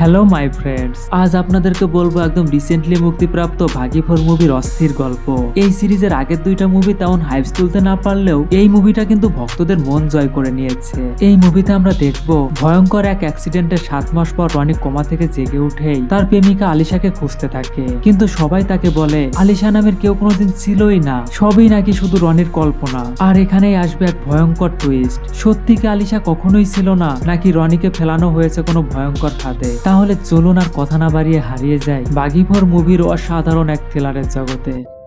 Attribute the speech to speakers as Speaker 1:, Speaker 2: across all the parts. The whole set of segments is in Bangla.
Speaker 1: হ্যালো মাই ফ্রেন্ডস আজ আপনাদেরকে বলব একদম রিসেন্টলি মুক্তিপ্রাপ্ত ভাগি ফোর মুভির অস্থির গল্প। এই সিরিজের আগের দুইটা মুভি তেমন হাইপস তুলতে না পারলেও এই মুভিটা কিন্তু ভক্তদের মন জয় করে নিয়েছে। এই মুভিতে আমরা দেখব ভয়ঙ্কর এক অ্যাক্সিডেন্টের সাত মাস পর রনি কোমা থেকে জেগে উঠেই তার প্রেমিকা আলিশাকে খুঁজতে থাকে। কিন্তু সবাই তাকে বলে, আলিশা নামের কেউ কোনোদিন ছিলই না। সবই নাকি শুধু রনির কল্পনা। আর এখানেই আসবে এক ভয়ঙ্কর টুইস্ট সত্যি কি আলিশা কখনোই ছিল না, নাকি রনিকে ফেলানো হয়েছে কোনো ভয়ঙ্কর খাদে তাহলে চলুন আর কথা না বাড়িয়ে হারিয়ে যায় বাগিভর মুভির অসাধারণ এক থ্রিলারের জগতে।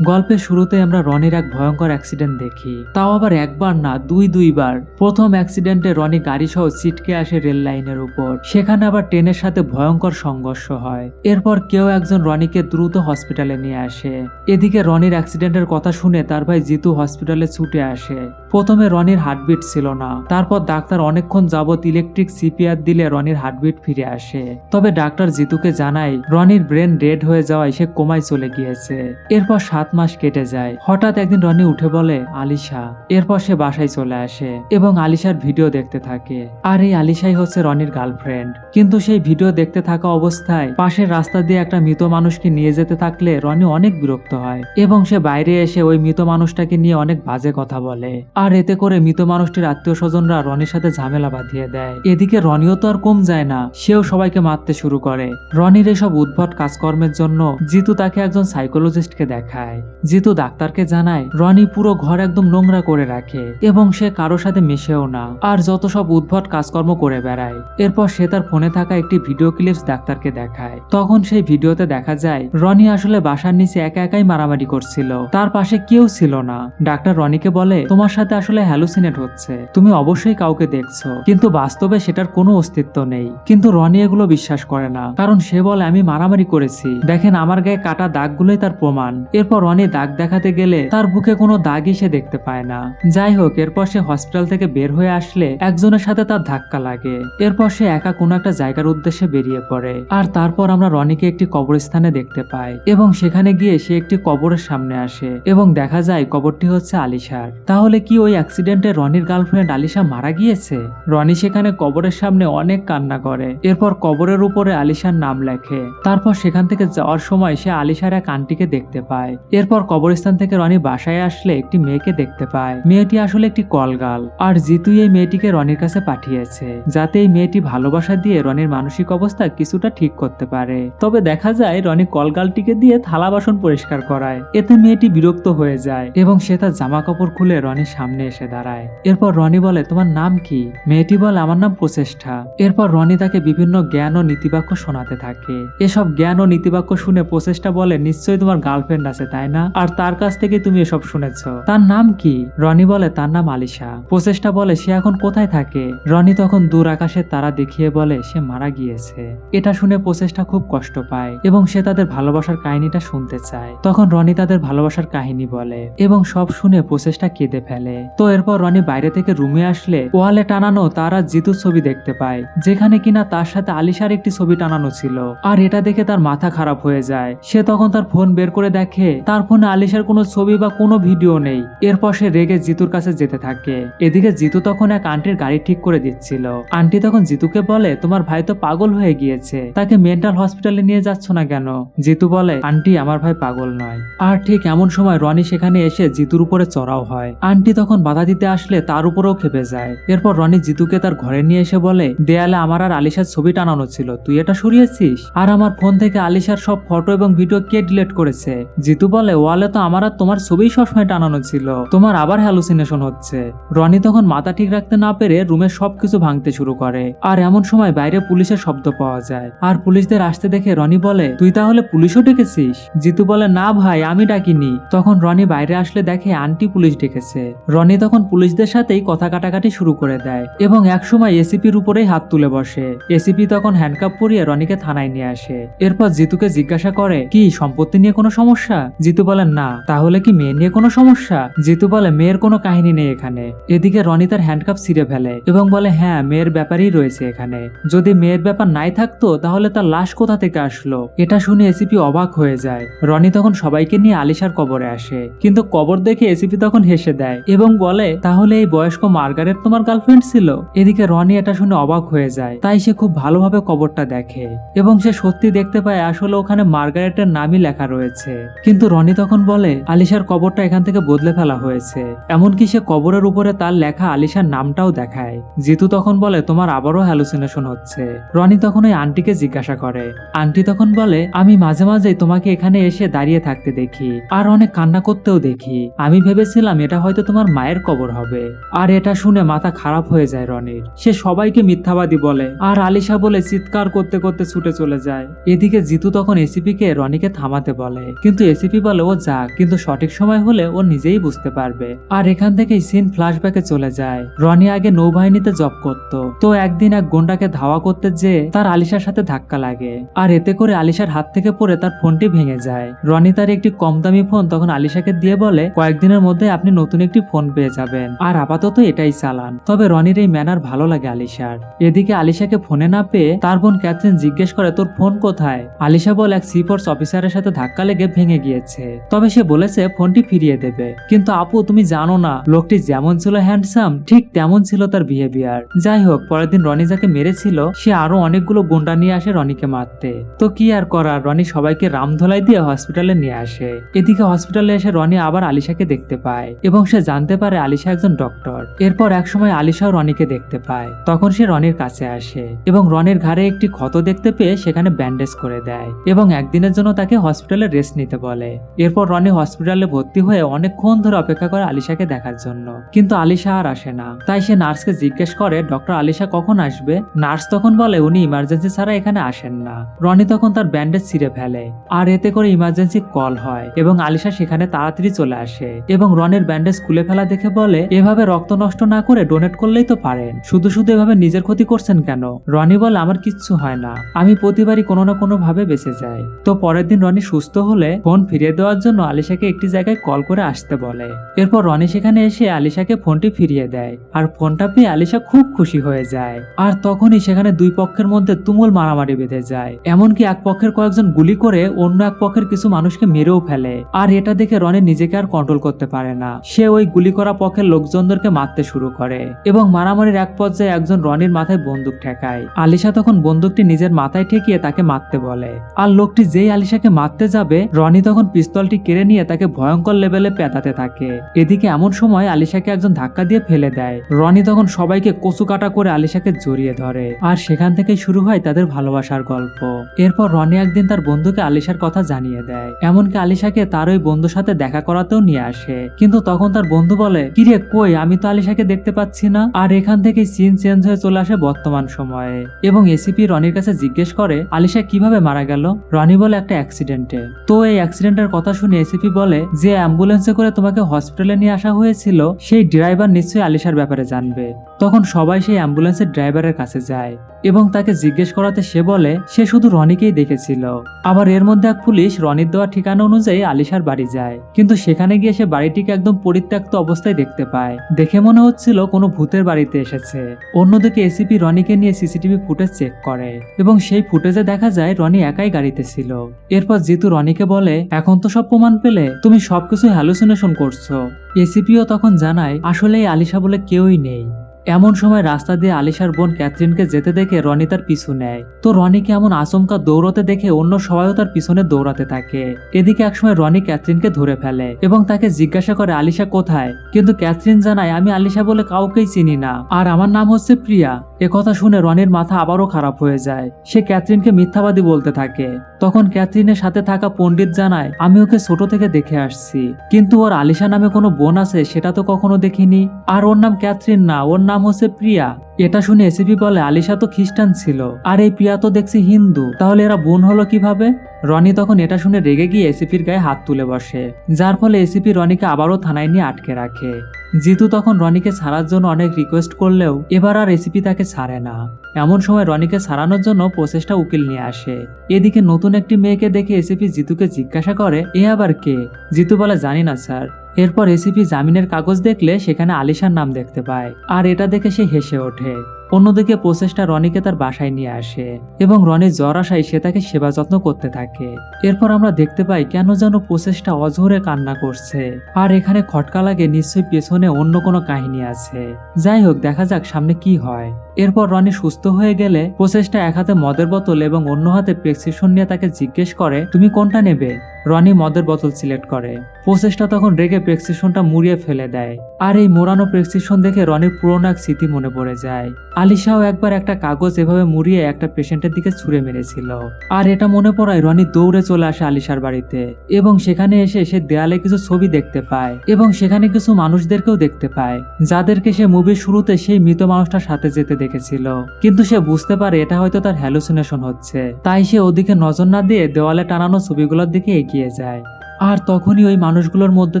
Speaker 1: গল্পের শুরুতে আমরা রনির এক ভয়ঙ্কর অ্যাক্সিডেন্ট দেখি। তাও আবার একবার না, দুই দুইবার। প্রথম অ্যাক্সিডেন্টে রনি গাড়ি সহ ছিটকে আসে রেল লাইনের উপর। সেখানে আবার ট্রেনের সাথে ভয়ঙ্কর সংঘর্ষ হয়। এরপর কেউ একজন রনিকে দ্রুত হসপিটালে নিয়ে আসে। এদিকে রনির অ্যাক্সিডেন্টের কথা শুনে তার ভাই জিতু হসপিটালে ছুটে আসে। প্রথমে রনির হার্টবিট ছিল না। তারপর ডাক্তার অনেকক্ষণ যাবৎ ইলেকট্রিক সিপিআর দিলে রনির হার্টবিট ফিরে আসে। তবে ডাক্তার জিতুকে জানায়, রনির ব্রেন ডেড হয়ে যাওয়ায় সে কোমায় চলে গিয়েছে। এরপর সাত মাস কেটে যায়। হঠাৎ একদিন রনি উঠে বলে, আলিশা। এরপর সে বাসায় চলে আসে এবং আলিশার ভিডিও দেখতে থাকে। আর এই আলিশাই হচ্ছে রনির গার্লফ্রেন্ড। কিন্তু সেই ভিডিও দেখতে থাকা অবস্থায় পাশের রাস্তা দিয়ে একটা মৃত মানুষকে নিয়ে যেতে থাকলে রনি অনেক বিরক্ত হয় এবং সে বাইরে এসে ওই মৃত মানুষটাকে নিয়ে অনেক বাজে কথা বলে। আর এতে করে মৃত মানুষটির আত্মীয় স্বজনরা রনির সাথে ঝামেলা বাঁধিয়ে দেয়। এদিকে রনিও তো আর কম যায় না, সেও সবাইকে মারতে শুরু করে। রনির এসব উদ্ভট কাজকর্মের জন্য জিতু তাকে একজন সাইকোলজিস্টকে দেখায়। জিতু ডাক্তারকে জানায়, রনি পুরো ঘর একদম নোংরা করে রাখে এবং সে কারও সাথে মেশেও না, আর যত সব উদ্ভট কাজকর্ম করে বেড়ায়। এরপর সে তার ফোনে থাকা একটি ভিডিও ক্লিপস ডাক্তারকে দেখায়। তখন সেই ভিডিওতে দেখা যায়, রনি আসলে বাসার নিচে একা একাই মারামারি করছিল, তার পাশে কেউ ছিল না। ডাক্তার রনিকে বলে, তোমার সাথে আসলে হ্যালুসিনেট হচ্ছে, তুমি অবশ্যই কাউকে দেখছ, কিন্তু বাস্তবে সেটার কোনো অস্তিত্ব নেই। কিন্তু রনি এগুলো বিশ্বাস করে না, কারণ সে বলে, আমি মারামারি করেছি, দেখেন আমার গায়ে কাটা দাগগুলোই তার প্রমাণ। এরপর রনি দাগ দেখাতে গেলে তার বুকে কোনো দাগই সে দেখতে পায় না। যাই হোক, এরপর সে হসপিটাল থেকে বের হয়ে আসলে একজনের সাথে তার ধাক্কা লাগে। এরপর সে একা কোনো একটা জায়গার উদ্দেশ্যে বেরিয়ে পড়ে। আর তারপর আমরা রনিকে একটি কবরস্থানে দেখতে পাই এবং সেখানে গিয়ে সে একটি কবরের সামনে আসে এবং দেখা যায় কবরটি হচ্ছে আলিশার। তাহলে কি ওই অ্যাক্সিডেন্টে রনির গার্লফ্রেন্ড আলিশা মারা গিয়েছে? রনি সেখানে কবরের সামনে অনেক কান্না করে। এরপর কবরের উপরে আলিশার নাম লেখে। তারপর সেখান থেকে যাওয়ার সময় সে আলিশার এক আন্টিকে দেখতে পায়। এরপর কবরস্থান থেকে রনি বাসায় আসলে একটি মেয়েকে দেখতে পায়। মেয়েটি আসলে একটি কলগাল। আর জিতুই এই মেয়েটিকে রনির কাছে পাঠিয়েছে, যাতে এই মেয়েটি ভালোবাসা দিয়ে রনির মানসিক অবস্থা কিছুটা ঠিক করতে পারে। তবে দেখা যায়, রনি কলগালটিকে দিয়ে থালা বাসন পরিষ্কার করায়। এতে মেয়েটি বিরক্ত হয়ে যায় এবং সে তার জামা কাপড় খুলে রনির সামনে এসে দাঁড়ায়। এরপর রনি বলে, তোমার নাম কি? মেয়েটি বলে, আমার নাম প্রচেষ্টা। এরপর রনি তাকে বিভিন্ন জ্ঞান ও নীতিবাক্য শোনাতে থাকে। এসব জ্ঞান ও নীতিবাক্য শুনে প্রচেষ্টা বলে, নিশ্চয়ই তোমার গার্লফ্রেন্ড আছে, তাই না। আর তার কাছ থেকে তুমি এসব শুনেছ। তার নাম কি? রনি বলে তার নাম আলিশা। প্রচেষ্টা বলে সে এখন কোথায় থাকে? রনি তখন দূর আকাশের তারা দেখিয়ে বলে সে মারা গিয়েছে। এটা শুনে প্রচেষ্টা খুব কষ্ট পায় এবং সে তাদের ভালোবাসার কাহিনীটা শুনতে চায়। তখন রনি তাদের ভালোবাসার কাহিনী বলে এবং সব শুনে প্রচেষ্টা কেঁদে ফেলে। তো এরপর রনি বাইরে থেকে রুমে আসলে ওয়ালে টানানো তারা জিতুর ছবি দেখতে পায়, যেখানে কিনা তার সাথে আলিশার একটি ছবি টানানো ছিল। আর এটা দেখে তার মাথা খারাপ হয়ে যায়। সে তখন তার ফোন বের করে দেখে তার ফোনে আলিশার কোনো ছবি বা কোনো ভিডিও নেই। এরপর সে রেগে জিতুর কাছে যেতে থাকে। এদিকে জিতু তখন এক আন্টির গাড়ি ঠিক করে দিচ্ছিল। আন্টি তখন জিতুকে বলে, তোমার ভাই তো পাগল হয়ে গিয়েছে। তাকে মেন্টাল হসপিটালে নিয়ে যাচ্ছ না কেন? জিতু বলে, আন্টি, আমার ভাই পাগল নয়। আর ঠিক এমন সময় রনি সেখানে এসে জিতুর উপরে চড়াও হয়। আন্টি তখন বাধা দিতে আসলে তার উপরেও খেপে যায়। এরপর রনি জিতুকে তার ঘরে নিয়ে এসে বলে, দেয়ালে আমার আর আলিশার ছবি টানানো ছিল। তুই এটা সরিয়েছিস? আর আমার ফোন থেকে আলিশার সব ফটো এবং ভিডিও কে ডিলেট করেছে? জিতু বলে ওয়ালে তো আমার আর তোমার ছবি সবসময় টানানো ছিল। তোমার আবার হ্যালুসিনেশন হচ্ছে। রনি তখন মাথা ঠিক রাখতে না পেরে রুমের সবকিছু ভাঙতে শুরু করে। আর এমন সময় বাইরে পুলিশের শব্দ পাওয়া যায়। আর পুলিশদের আসতে দেখে রনি বলে, তুই তাহলে পুলিশও ডেকেছিস? জিতু বলে, না ভাই, আমি ডাকিনি। তখন রনি বাইরে আসলে দেখে আন্টি পুলিশ ডেকেছে। রনি তখন পুলিশদের সাথেই কথা কাটাকাটি শুরু করে দেয় এবং একসময় এসিপির উপরেই হাত তুলে বসে। এসিপি তখন হ্যান্ডকাপ পরিয়ে রনিকে থানায় নিয়ে আসে। এরপর জিতুকে জিজ্ঞাসা করে, কি, সম্পত্তি নিয়ে কোনো সমস্যা? জিতু জিতু বলে না, তাহলে কি মেয়ে নিয়ে কোনো সমস্যা? জিতু বলে, মেয়ের কোনো কাহিনী নেই এখানে। এদিকে রনি তার হ্যান্ডকাপ ছিঁড়ে ফেলে এবং বলে হ্যাঁ মেয়ের ব্যাপারই রয়েছে এখানে। যদি মেয়ের ব্যাপার নাই থাকতো, তাহলে তার লাশ কোথা থেকে আসলো? এটা শুনে এসিপি অবাক হয়ে যায়। রনি তখন সবাইকে নিয়ে আলিশার কবরে আসে। কিন্তু কবর দেখে এসিপি তখন হেসে দেয় এবং বলে, তাহলে এই বয়স্ক মার্গারেট তোমার গার্লফ্রেন্ড ছিল? এদিকে রনি এটা শুনে অবাক হয়ে যায়। তাই সে খুব ভালোভাবে কবরটা দেখে এবং সে সত্যি দেখতে পায় আসলে ওখানে মার্গারেটের নামই লেখা রয়েছে। কিন্তু রনি তখন বলে, আলিশার কবরটা এখান থেকে বদলে ফেলা হয়েছে। এমনকি সে কবরের উপরে তার লেখা আলিশার নামটাও দেখায়। জিতু তখন বলে, তোমার আবারও হ্যালুসিনেশন হচ্ছে। রনি তখন ওই আন্টিকে জিজ্ঞাসা করে। আন্টি তখন বলে, আমি মাঝে মাঝে তোমাকে এখানে এসে দাঁড়িয়ে থাকতে দেখি, আর অনেক কান্না করতেও দেখি। আমি ভেবেছিলাম এটা হয়তো তোমার মায়ের কবর হবে। আর এটা শুনে মাথা খারাপ হয়ে যায় রনির। সে সবাইকে মিথ্যাবাদী বলে, আর আলিশা বলে চিৎকার করতে করতে ছুটে চলে যায়। এদিকে জিতু তখন এসিপি কে রনিকে থামাতে বলে, কিন্তু এসিপি বলে ও যাক, কিন্তু সঠিক সময় হলে ও নিজেই বুঝতে পারবে। আর এখান থেকেই সিন ফ্ল্যাশব্যাকে চলে যায়। রনি আগে নৌবাহিনীতে জব করত। তো একদিন এক গুন্ডাকে ধাওয়া করতে যেয়ে তার আলিশার সাথে ধাক্কা লাগে। আর এতে করে আলিশার হাত থেকে পড়ে তার ফোনটি ভেঙে যায়। রনি তার একটি কম দামি ফোন তখন আলিশাকে দিয়ে বলে, কয়েকদিনের মধ্যে আপনি নতুন একটি ফোন পেয়ে যাবেন। আর আপাতত এটাই চালান। তবে রনির এই ম্যানার ভালো লাগে আলিশার। এদিকে আলিশাকে ফোনে না পেয়ে তার বোন ক্যাথরিন জিজ্ঞেস করে, তোর ফোন কোথায়? আলিশা বল, এক সিফোর্স অফিসারের সাথে ধাক্কা লেগে ভেঙে গিয়েছে। তবে সে বলেছে, ফোনটি ফিরিয়ে দেবে। কিন্তু আপু, তুমি জানো না, লোকটি যেমন ছিল হ্যান্ডসাম ঠিক তেমন ছিল তার বিহেভিয়ার যাই হোক, পরের দিন রনি যাকে মেরেছিল, সে আরও অনেকগুলো গুন্ডা নিয়ে আসে রনিকে মারতে। তো কি আর করার, রনি সবাইকে রামধলাই দিয়ে হসপিটালে নিয়ে আসে। এদিকে হসপিটালে এসে রনি আবার আলিশাকে দেখতে পায় এবং সে জানতে পারে আলিশা একজন ডক্টর এরপর একসময় আলিশাও রনিকে দেখতে পায়। তখন সে রনির কাছে আসে এবং রনির ঘাড়ে একটি ক্ষত দেখতে পেয়ে সেখানে ব্যান্ডেজ করে দেয় এবং একদিনের জন্য তাকে হসপিটালে রেস্ট নিতে বলে। এরপর রনি হসপিটালে ভর্তি হয়ে অনেকক্ষণ ধরে অপেক্ষা করে আলিশাকে দেখার জন্য। কিন্তু আলিশা আর আসে না। তাই সে নার্সকে জিজ্ঞেস করে, ডক্টর আলিশা কখন আসবে? নার্স তখন বলে, উনি ইমার্জেন্সি ছাড়া এখানে আসেন না। রনি তখন তার ব্যান্ডেজ ছিঁড়ে ফেলে। আর এতে করে ইমার্জেন্সি কল হয় এবং আলিশা সেখানে তাড়াতাড়ি চলে আসে এবং রনের ব্যান্ডেজ খুলে ফেলা দেখে বলে, এভাবে রক্ত নষ্ট না করে ডোনেট করলেই তো পারেন। শুধু শুধু এভাবে নিজের ক্ষতি করছেন কেন? রনি বলে, আমার কিচ্ছু হয় না। আমি প্রতিবারই কোনো না কোনো ভাবে বেঁচে যাই। তো পরের দিন রনি সুস্থ হলে ফোন ফিরিয়ে দেওয়ার জন্য আলিশাকে একটি জায়গায় কল করে আসতে বলে। এরপর রনি সেখানে এসে আলিশাকে ফোনটি ফিরিয়ে দেয়। আর ফোনটা পেয়ে আলিশা খুব খুশি হয়ে যায়। আর তখনই সেখানে দুই পক্ষের মধ্যে তুমুল মারামারি বেঁধে যায়। এমনকি এক পক্ষের কয়েকজন গুলি করে অন্য এক পক্ষের কিছু মানুষকে মেরেও ফেলে। আর এটা দেখে রনি নিজেকে আর কন্ট্রোল করতে পারে না। সে ওই গুলি করা পক্ষের লোকজনদেরকে মারতে শুরু করে। এবং মারামারির এক পর্যায়ে একজন রনির মাথায় বন্দুক ঠেকায়। আলিশা তখন বন্দুকটি নিজের মাথায় ঠেকিয়ে তাকে মারতে বলে। আর লোকটি যেই আলিশাকে মারতে যাবে, রনি তখন পিস্তলটি কেড়ে নিয়ে তাকে ভয়ঙ্কর লেভেলে পেতাতে থাকে। এদিকে এমন সময় আলিশাকে একজন ধাক্কা দিয়ে ফেলে দেয়। রনি তখন সবাইকে কচু কাটা করে আলিশাকে জড়িয়ে ধরে। আর সেখান থেকেই শুরু হয় তাদের ভালোবাসার গল্প। এরপর রনি একদিন তার বন্ধুকে আলিশার কথা জানিয়ে দেয়। এমনকি আলিশাকে তার ওই বন্ধুর সাথে দেখা করাতেও নিয়ে আসে। কিন্তু তখন তার বন্ধু বলে, কিরে, কই? আমি তো আলিশাকে দেখতে পাচ্ছি না। আর এখান থেকে সিন চেঞ্জ হয়ে চলে আসে বর্তমান সময়ে। এবং এসিপি রনির কাছে জিজ্ঞেস করে, আলিশা কীভাবে মারা গেল? রনি বলে, একটা অ্যাক্সিডেন্টে তো এই অ্যাক্সিডেন্টের কথা শুনে এসিপি বলে যে অ্যাম্বুলেন্সে করে তোমাকে হসপিটালে নিয়ে আসা হয়েছিল, সেই ড্রাইভার নিশ্চয়ই আলিশার ব্যাপারে জানবে। তখন সবাই সেই অ্যাম্বুলেন্সের ড্রাইভারের কাছে যায় এবং তাকে জিজ্ঞেস করাতে সে বলে, সে শুধু রনিকেই দেখেছিল। আবার এর মধ্যে এক পুলিশ রনির দেওয়া ঠিকানা অনুযায়ী আলিশার বাড়ি যায়। কিন্তু সেখানে গিয়ে সে বাড়িটিকে একদম পরিত্যক্ত অবস্থায় দেখতে পায়। দেখে মনে হচ্ছিল কোনো ভূতের বাড়িতে এসেছে। অন্যদিকে এসিপি রনিকে নিয়ে সিসিটিভি ফুটেজ চেক করে এবং সেই ফুটেজে দেখা যায় রনি একাই গাড়িতে ছিল। এরপর জিতু রনিকে বলে, এখন তো সব প্রমাণ পেলে তুমি সবকিছু হ্যালুসিনেশন করছ। এসিপিও তখন জানায় আসলে আলিশা বলে কেউই নেই। এমন সময় রাস্তা দিয়ে আলিশার বোন ক্যাথরিনকে যেতে দেখে রনি তার পিছু নেয়। তো রনিকে এমন আচমকা দৌড়তে দেখে অন্য সবাইও তার পিছনে দৌড়াতে থাকে? এদিকে একসময় রনি ক্যাথরিনকে ধরে ফেলে এবং তাকে জিজ্ঞাসা করে, আলিশা কোথায়? কিন্তু ক্যাথরিন জানায়, আমি আলিশা বলে কাউকেই চিনি না। আর আমার নাম হচ্ছে প্রিয়া। কথা শুনে রনির মাথা আবারও খারাপ হয়ে যায়। সে ক্যাথরিনকে মিথ্যাবাদী বলতে থাকে। তখন ক্যাথরিনের সাথে থাকা পণ্ডিত জানায়, আমি ওকে ছোট থেকে দেখে আসছি। কিন্তু ওর আলিশা নামে কোনো বোন আছে সেটা তো কখনো দেখিনি। আর ওর নাম ক্যাথরিন না, ওর নাম হচ্ছে প্রিয়া। এটা শুনে এসিপি বলে, আলিশা তো খ্রিস্টান ছিল। আর এই প্রিয়া তো দেখছি হিন্দু। তাহলে এরা বোন হলো কীভাবে? রনি তখন এটা শুনে রেগে গিয়ে এসিপির গায়ে হাত তুলে বসে। যার ফলে এসিপি রনিকে আবারও থানায় নিয়ে আটকে রাখে। জিতু তখন রনিকে ছাড়ার জন্য অনেক রিকোয়েস্ট করলেও, এবার আর এসিপি তাকে ছাড়ে না। এমন সময় রনিকে ছাড়ানোর জন্য প্রচেষ্টা উকিল নিয়ে আসে। এদিকে নতুন একটি মেয়েকে দেখে এসিপি জিতুকে জিজ্ঞাসা করে, এ আবার কে? জিতু বলে, জানি না, স্যার। এরপর এসিপি জামিনের কাগজ দেখলে সেখানে আলিশার নাম দেখতে পায়। আর এটা দেখে সে হেসে ওঠে। অন্যদিকে প্রচেষ্টা রনিকে তার বাসায় নিয়ে আসে এবং রনির জ্বর আসায় সে তাকে সেবা যত্ন করতে থাকে। এরপর আমরা দেখতে পাই কেন যেন প্রচেষ্টা অঝরে কান্না করছে। আর এখানে খটকা লাগে নিশ্চয়ই পেছনে অন্য কোনো কাহিনী আছে। যাই হোক, দেখা যাক সামনে কি হয়। এরপর রনি সুস্থ হয়ে গেলে প্রচেষ্টা এক হাতে মদের বোতল এবং অন্য হাতে প্রেসক্রিপশন নিয়ে তাকে জিজ্ঞেস করে, তুমি কোনটা নেবে? রনি মদের বোতল সিলেক্ট করে। প্রচেষ্টা তখন রেগে প্রেসক্রিপশনটা মুড়িয়ে ফেলে দেয়। আর এই মোড়ানো প্রেসক্রিপশন দেখে রনির পুরোনো এক স্মৃতি মনে পড়ে যায়। আলিশাও একবার একটা কাগজ এভাবে মুড়িয়ে একটা পেশেন্টের দিকে ছুঁড়ে মেরেছিল। আর এটা মনে পড়ায় রনি দৌড়ে চলে আসে আলিশার বাড়িতে এবং সেখানে এসে সে দেয়ালে কিছু ছবি দেখতে পায় এবং সেখানে কিছু মানুষদেরকেও দেখতে পায়, যাদেরকে সে মুভির শুরুতে সেই মৃত মানুষটার সাথে যেতে দেখেছিল। কিন্তু সে বুঝতে পারে এটা হয়তো তার হ্যালুসিনেশন হচ্ছে। তাই সে ওদিকে নজর না দিয়ে দেওয়ালে টানানো ছবিগুলোর দিকে এগিয়ে যায়। আর তখনই ওই মানুষগুলোর মধ্যে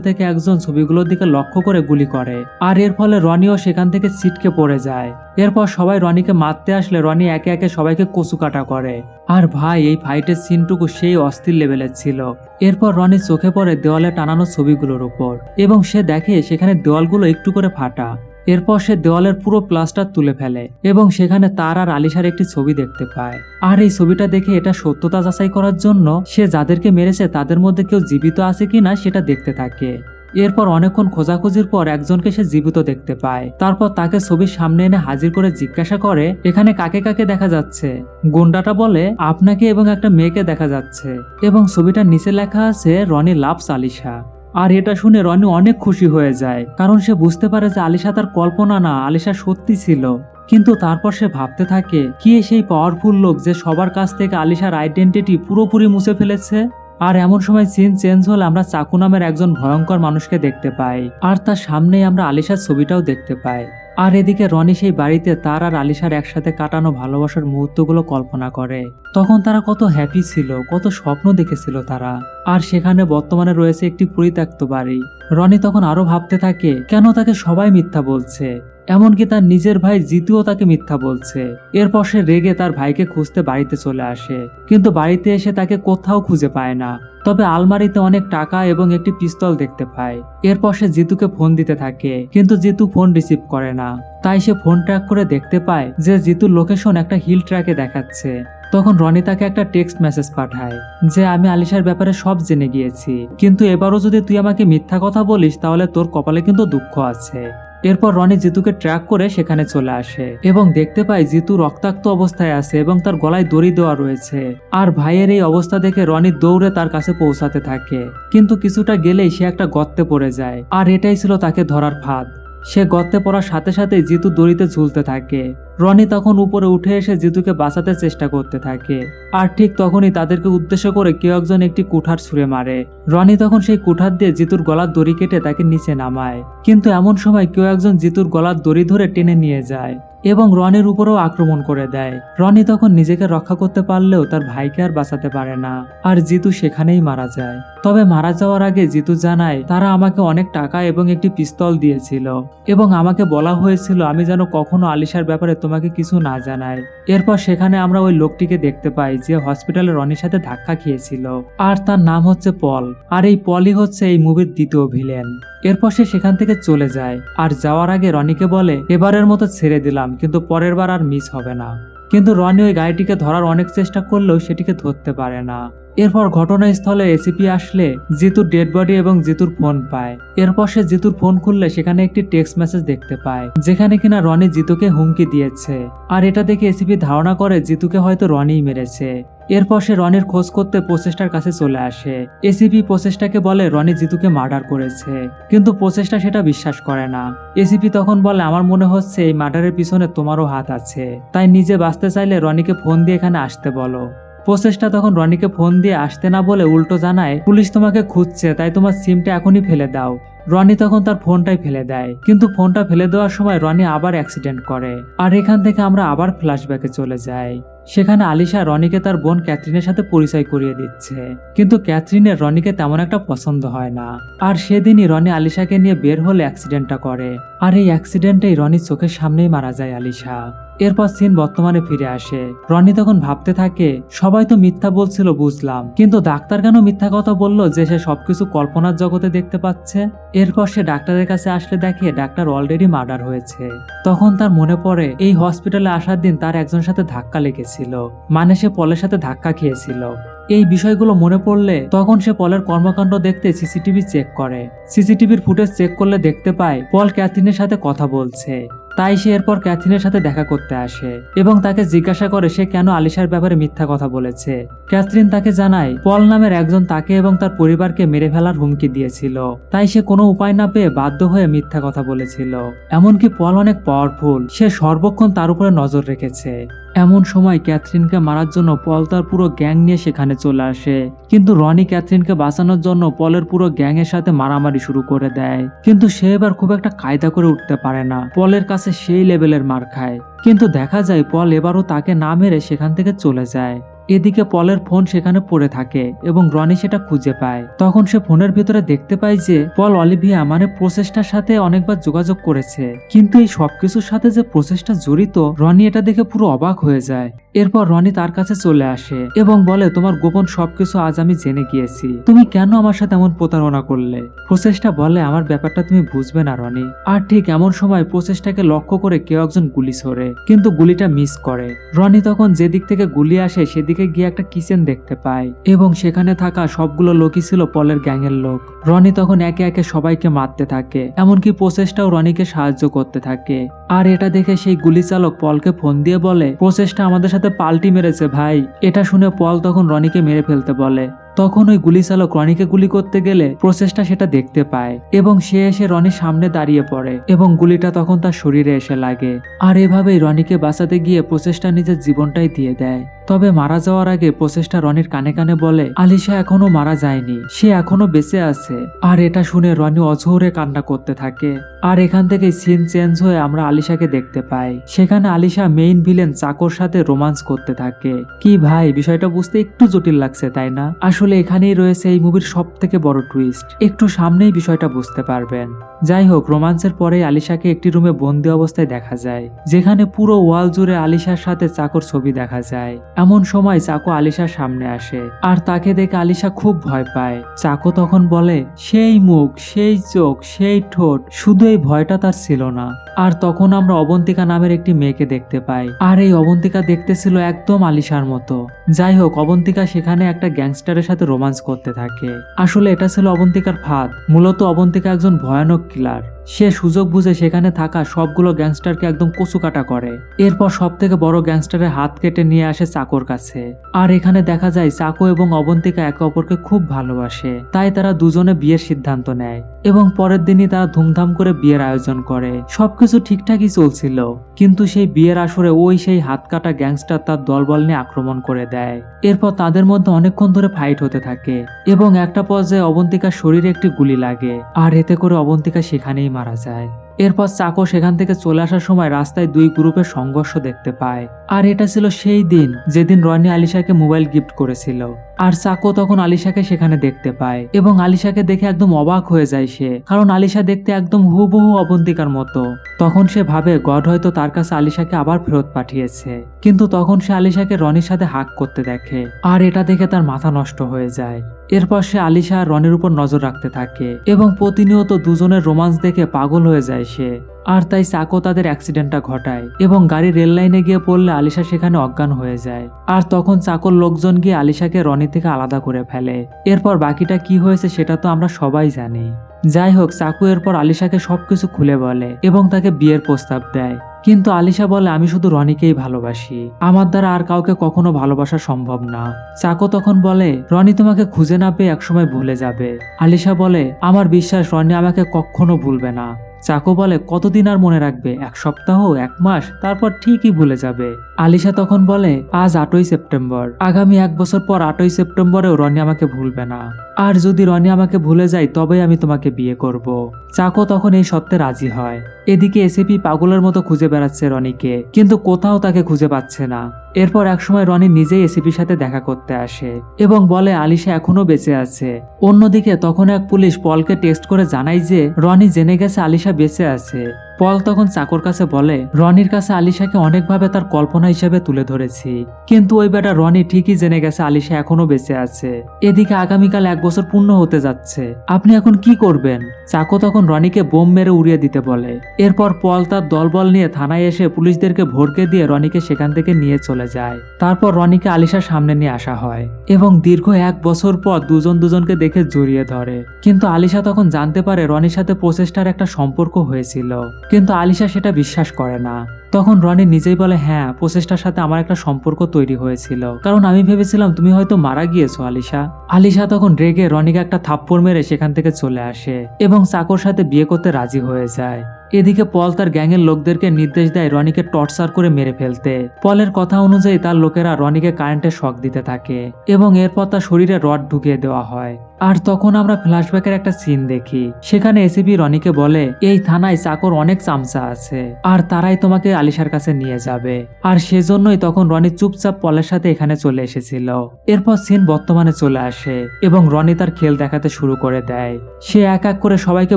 Speaker 1: থেকে একজন ছবিগুলোর দিকে লক্ষ্য করে গুলি করে। আর এর ফলে রনিও সেখান থেকে ছিটকে পড়ে যায়। এরপর সবাই রনিকে মারতে আসলে রনি একে একে সবাইকে কচু কাটা করে। আর ভাই, এই ফাইটের সিনটুকু সেই অস্থির লেভেলের ছিল। এরপর রনি চোখে পড়ে দেওয়ালে টানানো ছবিগুলোর উপর। এবং সে দেখে সেখানে দেওয়ালগুলো একটু করে ফাটা। এরপর সে দেওয়ালের পুরো প্লাস্টার তুলে ফেলে এবং সেখানে তার আর আলিশার একটি ছবি দেখতে পায়। আর এই ছবিটা দেখে এটা সত্যতা যাচাই করার জন্য সে যাদেরকে মেরেছে তাদের মধ্যে কেউ জীবিত আছে কিনা সেটা দেখতে থাকে। এরপর অনেকক্ষণ খোঁজাখুঁজির পর একজনকে সে জীবিত দেখতে পায়। তারপর তাকে ছবির সামনে এনে হাজির করে জিজ্ঞাসা করে, এখানে কাকে কাকে দেখা যাচ্ছে? গুন্ডাটা বলে, আপনাকে এবং একটা মেয়েকে দেখা যাচ্ছে। এবং ছবিটার নিচে লেখা আছে, রনি লাভস আলিশা। আর এটা শুনে রনি অনেক খুশি হয়ে যায়, কারণ সে বুঝতে পারে যে আলিশা তার কল্পনা না, আলিশা সত্যি ছিল। কিন্তু তারপর সে ভাবতে থাকে, কি সেই পাওয়ারফুল লোক যে সবার কাছ থেকে আলিশার আইডেন্টিটি পুরোপুরি মুছে ফেলেছে? আর এমন সময় সিন চেঞ্জ হলে আমরা চাকু নামের একজন ভয়ঙ্কর মানুষকে দেখতে পাই, আর তার সামনেই আমরা আলিশার ছবিটাও দেখতে পাই। আর এদিকে রনি সেই বাড়িতে তার আর আলিশার একসাথে কাটানো ভালোবাসার মুহূর্তগুলো কল্পনা করে। তখন তারা কত হ্যাপি ছিল, কত স্বপ্ন দেখেছিল তারা। আর সেখানে বর্তমানে রয়েছে একটি পরিত্যক্ত বাড়ি। রনি তখন আরও ভাবতে থাকে, কেন তাকে সবাই মিথ্যা বলছে? এমনকি তার নিজের ভাই জিতুও তাকে মিথ্যা বলছে। এরপর সে রেগে তার ভাইকে খুঁজতে বাড়িতে চলে আসে। কিন্তু বাড়িতে এসে তাকে কোথাও খুঁজে পায় না। তবে আলমারিতে অনেক টাকা এবং একটি পিস্তল দেখতে পায়। এরপর সে জিতুকে ফোন দিতে থাকে, কিন্তু জিতু ফোন রিসিভ করে না। তাই সে ফোন ট্র্যাক করে দেখতে পায় যে জিতুর লোকেশন একটা হিল ট্র্যাকে দেখাচ্ছে। তখন রনি তাকে একটা টেক্সট মেসেজ পাঠায় যে, আমি আলিশার ব্যাপারে সব জেনে গিয়েছি। কিন্তু এবারও যদি তুই আমাকে মিথ্যা কথা বলিস, তাহলে তোর কপালে কিন্তু দুঃখ আছে। এরপর রনি জিতুকে ট্র্যাক করে সেখানে চলে আসে এবং দেখতে পায় জিতু রক্তাক্ত অবস্থায় আছে এবং তার গলায় দড়ি দেওয়া রয়েছে। আর ভাইয়ের এই অবস্থা দেখে রনি দৌড়ে তার কাছে পৌঁছাতে থাকে। কিন্তু কিছুটা গেলেই সে একটা গর্তে পড়ে যায়। আর এটাই ছিল তাকে ধরার ফাঁদ। সে গর্তে পড়ার সাথে সাথে জিতু দড়িতে ঝুলতে থাকে। রনি তখন উপরে উঠে এসে জিতুকে বাঁচাতে চেষ্টা করতে থাকে। আর ঠিক তখনই তাদেরকে উদ্দেশ্য করে কেউ একজন একটি কুঠার ছুঁড়ে মারে। রনি তখন সেই কুঠার দিয়ে জিতুর গলার দড়ি কেটে তাকে নিচে নামায়। কিন্তু এমন সময় কেউ একজন জিতুর গলার দড়ি ধরে টেনে নিয়ে যায়। এবং রনির উপরেও আক্রমণ করে দেয়। রনি তখন নিজেকে রক্ষা করতে পারলেও তার ভাইকে আর বাঁচাতে পারে না। আর জিতু সেখানেই মারা যায়। তবে মারা যাওয়ার আগে জিতু জানায়, তারা আমাকে অনেক টাকা এবং একটি পিস্তল দিয়েছিল এবং আমাকে বলা হয়েছিল আমি যেন কখনো আলিশার ব্যাপারে তোমাকে কিছু না জানাই। এরপর সেখানে আমরা ওই লোকটিকে দেখতে পাই যে হসপিটালে রনির সাথে ধাক্কা খেয়েছিল। আর তার নাম হচ্ছে পল। আর এই পলই হচ্ছে এই মুভির দ্বিতীয় ভিলেন। এরপর সে সেখান থেকে চলে যায়। আর যাওয়ার আগে রনিকে বলে, এবারের মতো ছেড়ে দিলাম। কিন্তু পরের বার আর মিস হবে না। কিন্তু রনি ওই গাড়িটিকে ধরার অনেক চেষ্টা করলেও সেটিকে ধরতে পারে না। এরপর ঘটনাস্থলে এসিপি আসলে জিতুর ডেড বডি এবং জিতুর ফোন পায়। এরপর সে জিতুর ফোন খুললে সেখানে একটি টেক্সট মেসেজ দেখতে পায়, যেখানে কিনা রনি জিতুকে হুমকি দিয়েছে। আর এটা দেখে এসিপি ধারণা করে জিতুকে হয়তো রনিই মেরেছে। এরপর সে রনির খোঁজ করতে প্রচেষ্টার কাছে চলে আসে। এসিপি প্রচেষ্টাকে বলে রনি জিতুকে মার্ডার করেছে, কিন্তু প্রচেষ্টা সেটা বিশ্বাস করে না। এসিপি তখন বলে, আমার মনে হচ্ছে এই মার্ডারের পিছনে তোমারও হাত আছে। তাই নিজে বাঁচতে চাইলে রনিকে ফোন দিয়ে এখানে আসতে বলো। প্রচেষ্টা তখন রনিকে ফোন দিয়ে আসতে না বলে উল্টো জানায়, পুলিশ তোমাকে খুঁজছে, তাই তোমার সিমটা এখনই ফেলে দাও। রনি তখন তার ফোনটাই ফেলে দেয়। কিন্তু ফোনটা ফেলে দেওয়ার সময় রনি আবার অ্যাক্সিডেন্ট করে। আর এখান থেকে আমরা আবার ফ্ল্যাশব্যাকে চলে যাই। সেখানে আলিশা রনিকে তার বোন ক্যাথরিনের সাথে পরিচয় করিয়ে দিচ্ছে। কিন্তু ক্যাথরিনের রনিকে তেমন একটা পছন্দ হয় না। আর সেদিনই রনি আলিশাকে নিয়ে বের হলে অ্যাক্সিডেন্টটা করে। আর এই অ্যাক্সিডেন্টেই রনির চোখের সামনেই মারা যায় আলিশা। এরপর সিন বর্তমানে ফিরে আসে। রনি তখন ভাবতে থাকে, সবাই তো মিথ্যা বলছিল, বুঝলাম। কিন্তু ডাক্তার কেন মিথ্যা কথা বলল যে সে সবকিছু কল্পনার জগতে দেখতে পাচ্ছে? এরপর সে ডাক্তারের কাছে আসলে দেখে ডাক্তার অলরেডি মার্ডার হয়েছে। তখন তার মনে পড়ে, এই হসপিটালে আসার দিন তার একজন সাথে ধাক্কা লেগেছিল মানে সে পলের সাথে ধাক্কা খেয়েছিল। এই বিষয়গুলো মনে পড়লে তখন সে পলের কর্মকাণ্ড দেখতে সিসিটিভি চেক করে। সিসিটিভির ফুটেজ চেক করলে দেখতে পায়, পল ক্যাথিনের সাথে কথা বলছে। তাই সে এরপর ক্যাথরিনের সাথে দেখা করতে আসে এবং তাকে জিজ্ঞাসা করে সে কেন আলিশার ব্যাপারে মিথ্যা কথা বলেছে। ক্যাথরিন তাকে জানায়, পল নামের একজন তাকে এবং তার পরিবারকে মেরে ফেলার হুমকি দিয়েছিল। তাই সে কোনো উপায় না পেয়ে বাধ্য হয়ে মিথ্যা কথা বলেছিল। এমনকি পল অনেক পাওয়ারফুল সে সর্বক্ষণ তার উপরে নজর রেখেছে। এমন সময় ক্যাথরিনকে মারার জন্য পল তার পুরো গ্যাং নিয়ে সেখানে চলে আসে। কিন্তু রনি ক্যাথরিনকে বাঁচানোর জন্য পলের পুরো গ্যাং এর সাথে মারামারি শুরু করে দেয়। কিন্তু সে এবার খুব একটা কায়দা করে উঠতে পারে না। পলের কাছে সেই লেভেলের মার খায়। কিন্তু দেখা যায় পল এবারও তাকে না মেরে সেখান থেকে চলে যায়। এদিকে পলের ফোন সেখানে পড়ে থাকে এবং রনি সেটা খুঁজে পায়। তখন সে ফোনের ভিতরে দেখতে পায় যে পল অলিভিয়া মানে প্রচেষ্টার সাথে অনেকবার যোগাযোগ করেছে। কিন্তু এই সবকিছুর সাথে যে প্রচেষ্টা জড়িত, রনি এটা দেখে পুরো অবাক হয়ে যায়। এরপর রনি তার কাছে চলে আসে এবং বলে, তোমার গোপন সবকিছু আজ আমি জেনে গিয়েছি। তুমি কেন আমার সাথে এমন প্রতারণা করলে? প্রসেসটা বলে, আমার ব্যাপারটা তুমি বুঝবে না, রনি। আর ঠিক এমন সময় প্রসেসটাকে লক্ষ্য করে কেউ একজন গুলি ছড়ে, কিন্তু গুলিটা মিস করে। রনি তখন যেদিক থেকে গুলি আসে, সেদিকে গিয়ে একটা কিচেন দেখতে পায় এবং সেখানে থাকা সবগুলো লোকই ছিল পলের গ্যাংয়ের লোক। রনি তখন একে একে সবাইকে মারতে থাকে, এমনকি প্রচেষ্টাও রনিকে সাহায্য করতে থাকে। আর এটা দেখে সেই গুলি চালক পলকে ফোন দিয়ে বলে, প্রচেষ্টা আমাদের সাথে পাল্টি মেরেছে ভাই। এটা শুনে পল তখন রনিকে মেরে ফেলতে বলে। তখন ওই গুলি চালক রনিকে গুলি করতে গেলে প্রসেসটা সেটা দেখতে পায় এবং সে এসে রনির সামনে দাঁড়িয়ে পড়ে এবং গুলিটা তখন তার শরীরে এসে লাগে। আর এভাবেই রনিকে বাঁচাতে গিয়ে প্রসেসটা নিজের জীবনটাই দিয়ে দেয়। তবে মারা যাওয়ার আগে প্রচেষ্টা রনির কানে কানে বলে, আলিশা এখনও মারা যায়নি, সে এখনও বেঁচে আছে। আর এটা শুনে রনি অঝোরে কান্না করতে থাকে। আর এখান থেকে সিন চেঞ্জ হয়ে আমরা আলিশাকে দেখতে পাই। সেখানে আলিশা মেইন ভিলেন চাকর সাথে রোমান্স করতে থাকে। কি ভাই, বিষয়টা বুঝতে একটু জটিল লাগছে, তাই না? আসলে এখানেই রয়েছে এই মুভির সব থেকে বড় টুইস্ট একটু সামনেই বিষয়টা বুঝতে পারবেন। যাই হোক, রোমান্সের পরে আলিশাকে একটি রুমে বন্দি অবস্থায় দেখা যায়, যেখানে পুরো ওয়াল জুড়ে আলিশার সাথে চাকর ছবি দেখা যায়। এমন সময় চাকো আলিশার সামনে আসে, আর তাকে দেখে আলিশা খুব ভয় পায়। চাকো তখন বলে, সেই মুখ, সেই চোখ, সেই ঠোঁট, শুধু এই ভয়টা তার ছিল না। আর তখন আমরা অবন্তিকা নামের একটি মেয়েকে দেখতে পাই, আর এই অবন্তিকা দেখতে ছিল একদম আলিশার মতো। যাই হোক, অবন্তিকা সেখানে একটা গ্যাংস্টারের সাথে রোমান্স করতে থাকে। আসলে এটা ছিল অবন্তিকার ফাঁদ। মূলত অবন্তিকা একজন ভয়ানক কিলার। সে সুযোগ বুঝে সেখানে থাকা সবগুলো গ্যাংস্টারকে একদম কচুকাটা করে। এরপর সব থেকে বড় গ্যাংস্টারের হাত কেটে নিয়ে আসে চাকর কাছে। আর এখানে দেখা যায় চাকো এবং অবন্তিকা একে অপরকে খুব ভালোবাসে। তাই তারা দুজনে বিয়ের সিদ্ধান্ত নেয় এবং পরের দিনই তারা ধুমধাম করে বিয়ের আয়োজন করে। সবকিছু ঠিকঠাকই চলছিল, কিন্তু সেই বিয়ের আসরে ওই সেই হাত কাটা গ্যাংস্টার তার দলবল নিয়ে আক্রমণ করে দেয়। এরপর তাদের মধ্যে অনেকক্ষণ ধরে ফাইট হতে থাকে এবং একটা পর্যায়ে অবন্তিকার শরীরে একটি গুলি লাগে। আর এতে করে অবন্তিকা সেখানেই মারা যায়। এরপর চাকো সেখান থেকে চলে আসার সময় রাস্তায় দুই গ্রুপের সংঘর্ষ দেখতে পায়। আর এটা ছিল সেই দিন যেদিন রনি আলিশাকে মোবাইল গিফট করেছিল। আর চাকো তখন আলিশাকে সেখানে দেখতে পায় এবং আলিশাকে দেখে একদম অবাক হয়ে যায় সে, কারণ আলিশা দেখতে একদম হুবহু অবন্তিকার মতো। তখন সে ভাবে, গড হয়তো তার কাছে আলিশাকে আবার ফেরত পাঠিয়েছে। কিন্তু তখন সে আলিশাকে রনির সাথে হাক করতে দেখে, আর এটা দেখে তার মাথা নষ্ট হয়ে যায়। এরপর সে আলিশা আর রনির উপর নজর রাখতে থাকে এবং প্রতিনিয়ত দুজনের রোমান্স দেখে পাগল হয়ে যায় সে। আর তাই চাকো তাদের অ্যাক্সিডেন্টটা ঘটায় এবং গাড়ি রেল লাইনে গিয়ে পড়লে আলিশা সেখানে অজ্ঞান হয়ে যায়। আর তখন চাকর লোকজন গিয়ে আলিশাকে রনি থেকে আলাদা করে ফেলে। এরপর বাকিটা কি হয়েছে সেটা তো আমরা সবাই জানি। যাই হোক চাকু এরপর আলিশাকে সবকিছু খুলে বলে এবং তাকে বিয়ের প্রস্তাব দেয়। কিন্তু আলিশা বলে, আমি শুধু রনিকেই ভালোবাসি। আমার দ্বারা আর কাউকে কখনো ভালোবাসা সম্ভব না। চাকো তখন বলে, রনি তোমাকে খুঁজে না পেয়ে একসময় ভুলে যাবে। আলিশা বলে, আমার বিশ্বাস, রনি আমাকে কখনো ভুলবে না। চাকো বলে, কতদিন আর মনে রাখবে? এক সপ্তাহ, এক মাস? তারপর ঠিকই ভুলে যাবে। আলিশা তখন বলে, আজ আটই সেপ্টেম্বর। আগামী এক বছর পর আটই সেপ্টেম্বরেও রনি আমাকে ভুলবে না। আর যদি রনি আমাকে ভুলে যায়, তবেই আমি তোমাকে বিয়ে করব। চাকো তখন এই সত্ত্বে রাজি হয়। এদিকে এসিপি পাগলের মতো খুঁজে বেড়াচ্ছে রনিকে, কিন্তু কোথাও তাকে খুঁজে পাচ্ছে না। এরপর একসময় রনি নিজেই এসিপির সাথে দেখা করতে আসে এবং বলে, আলিশা এখনও বেঁচে আছে। অন্যদিকে তখন এক পুলিশ পলকে টেস্ট করে জানায় যে রনি জেনে গেছে আলিশা বেঁচে আছে। পল তখন চাকর কাছে বলে, রনির কাছে আলিশাকে অনেকভাবে তার কল্পনা হিসেবে তুলে ধরেছি। কিন্তু ওই বেটা রনি ঠিকই জেনে গেছে আলিশা এখনও বেঁচে আছে। এদিকে আগামীকাল এক বছর পূর্ণ হতে যাচ্ছে। আপনি এখন কি করবেন? চাকো তখন রনিকে বোম মেরে উড়িয়ে দিতে বলে। এরপর পল তার দলবল নিয়ে থানায় এসে পুলিশদেরকে ভড়কে দিয়ে রনিকে সেখান থেকে নিয়ে চলে যায়। তারপর রনিকে আলিশার সামনে নিয়ে আসা হয় এবং দীর্ঘ এক বছর পর দুজন দুজনকে দেখে জড়িয়ে ধরে। কিন্তু আলিশা তখন জানতে পারে রনির সাথে প্রচেষ্টার একটা সম্পর্ক হয়েছিল। কিন্তু আলিশা সেটা বিশ্বাস করে না। তখন রনি নিজেই বলে হ্যাঁ প্রচেষ্টার সাথে আমার একটা সম্পর্ক তৈরি হয়েছিল। কারণ আমি ভেবেছিলাম তুমি হয়তো মারা গিয়েছো, আলিশা। আলিশা তখন রেগে রনিকে একটা থাপ্পড় মেরে সেখান থেকে চলে আসে এবং চাকর সাথে বিয়ে করতে রাজি হয়ে যায়। এদিকে পল তার গ্যাংয়ের লোকদেরকে নির্দেশ দেয় রনিকে টর্চার করে মেরে ফেলতে। পলের কথা অনুযায়ী তার লোকেরা রনিকে কারেন্টের শক দিতে থাকে এবং এরপর তার শরীরে রড ঢুকিয়ে দেওয়া হয়। আর তখন আমরা ফ্ল্যাশব্যাকের একটা সিন দেখি। সেখানে এসিপি রনিকে বলে, এই থানায় চাকর অনেক চামচা আছে, আর তারাই তোমাকে আলিশার কাছে নিয়ে যাবে। আর সেজন্যই তখন রনি চুপচাপ পলের সাথে এখানে চলে এসেছিল। এরপর সিন বর্তমানে চলে আসে এবং রনি তার খেল দেখাতে শুরু করে দেয়। সে এক এক করে সবাইকে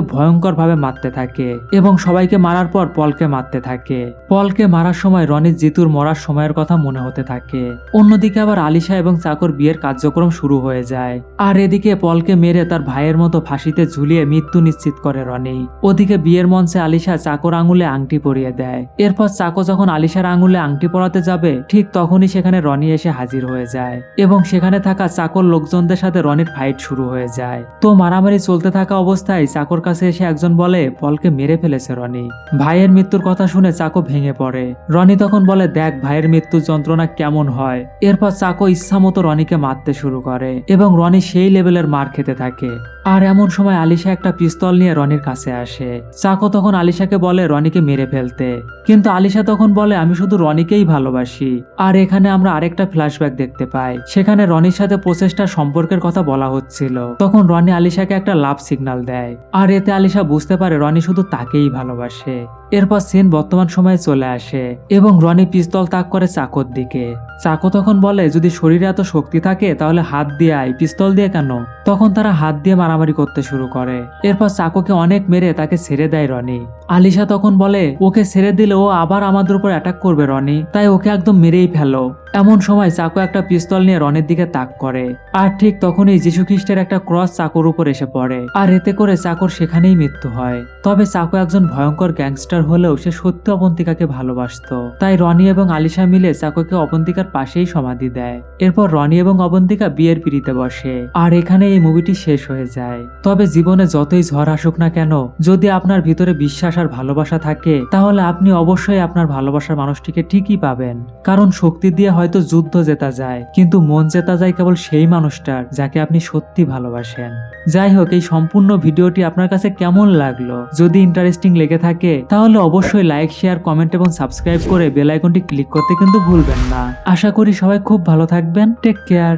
Speaker 1: ভয়ঙ্কর ভাবে মারতে থাকে এবং সবাইকে মারার পর পলকে মারতে থাকে। পলকে মারার সময় রনি জিতুর মরার সময়ের কথা মনে হতে থাকে। অন্যদিকে আবার আলিশা এবং চাকর বিয়ের কার্যক্রম শুরু হয়ে যায়। আর এদিকে পলকে মেরে তার ভাইয়ের মতো ফাঁসিতে ঝুলিয়ে মৃত্যু নিশ্চিত করে রনি। ওদিকে বিয়ের মঞ্চে আলিশা চাকর আঙুলে আংটি পরিয়ে দেয়। এরপর চাকো যখন আলিশার আঙুলে আংটি পরাতে যাবে, ঠিক তখনই সেখানে রনি এসে হাজির হয়ে যায় এবং সেখানে থাকা চাকর লোকজনদের সাথে রনির ফাইট শুরু হয়ে যায়। তো মারামারি চলতে থাকা অবস্থায় চাকর কাছে এসে একজন বলে পলকে মেরে ফেলেছে রনি। ভাইয়ের মৃত্যুর কথা শুনে চাকো ভেঙে পড়ে। রনি তখন বলে, দেখ ভাইয়ের মৃত্যুর যন্ত্রণা কেমন হয়। এরপর চাকো ইচ্ছা মতো রনিকে মারতে শুরু করে এবং রনি সেই লেভেলের মার খেতে থাকে। আর এমন সময় আলিশা একটা পিস্তল নিয়ে রনির কাছে আসে। চাকো তখন আলিশাকে বলে, রনিকে মেরে ফেলতে। কিন্তু আলিশা তখন বলে, আমি শুধু রনিকেই ভালোবাসি। আর এখানে আমরা আরেকটা ফ্ল্যাশব্যাক দেখতে পাই। সেখানে রনির সাথে প্রচেষ্টা সম্পর্কের কথা বলা হচ্ছিল। তখন রনি আলিশাকে একটা লাভ সিগন্যাল দেয়। আর এতে আলিশা বুঝতে পারে, রনি শুধু তাকেই ভালোবাসে। এরপর সিন বর্তমান সময়ে চলে আসে এবং রনি পিস্তল তাক করে চাকোর দিকে। চাকো তখন বলে, যদি শরীরে এত শক্তি থাকে, তাহলে হাত দিয়ে আয়। পিস্তল দিয়ে কেন? তখন তারা হাত দিয়ে মারামারি করতে শুরু করে। এরপর চাকুকে অনেক মেরে তাকে ছেড়ে দেয় রনি। আলিশা তখন বলে, ওকে ছেড়ে দিলে ও আবার আমাদের উপর অ্যাটাক করবে, রনি। তাই ওকে একদম মেরেই ফেলো। এমন সময় চাকু একটা পিস্তল নিয়ে রনের দিকে তাক করে। আর ঠিক তখনই যীশু খ্রিস্টের একটা ক্রস চাকুর উপর এসে পড়ে। আর এতে করে চাকুর সেখানেই মৃত্যু হয়। তবে চাকু একজন ভয়ঙ্কর গ্যাংস্টার হলেও সে সত্যি অবন্তিকাকে ভালোবাসতো। তাই রনি এবং আলিশা মিলে চাকুকে অবন্তিকার পাশেই সমাধি দেয়। এরপর রনি এবং অবন্তিকা বিয়ের পিড়িতে বসে। আর এখানে এই মুভিটি শেষ হয়ে যায়। তবে জীবনে যতই ঝড় আসুক না কেন, যদি আপনার ভিতরে বিশ্বাস আর ভালোবাসা থাকে, তাহলে আপনি অবশ্যই আপনার ভালোবাসার মানুষটিকে ঠিকই পাবেন। কারণ শক্তি দিয়ে হয়তো যুদ্ধ জেতা যায়, কিন্তু মন জেতা যায় কেবল সেই মানুষটার, যাকে আপনি সত্যি ভালোবাসেন। যাই হোক, এই সম্পূর্ণ ভিডিওটি আপনার কাছে কেমন লাগল? যদি ইন্টারেস্টিং লেগে থাকে, তাহলে অবশ্যই লাইক শেয়ার কমেন্ট এবং সাবস্ক্রাইব করে বেল আইকনটি ক্লিক করতে কিন্তু ভুলবেন না। আশা করি সবাই খুব ভালো থাকবেন। Take care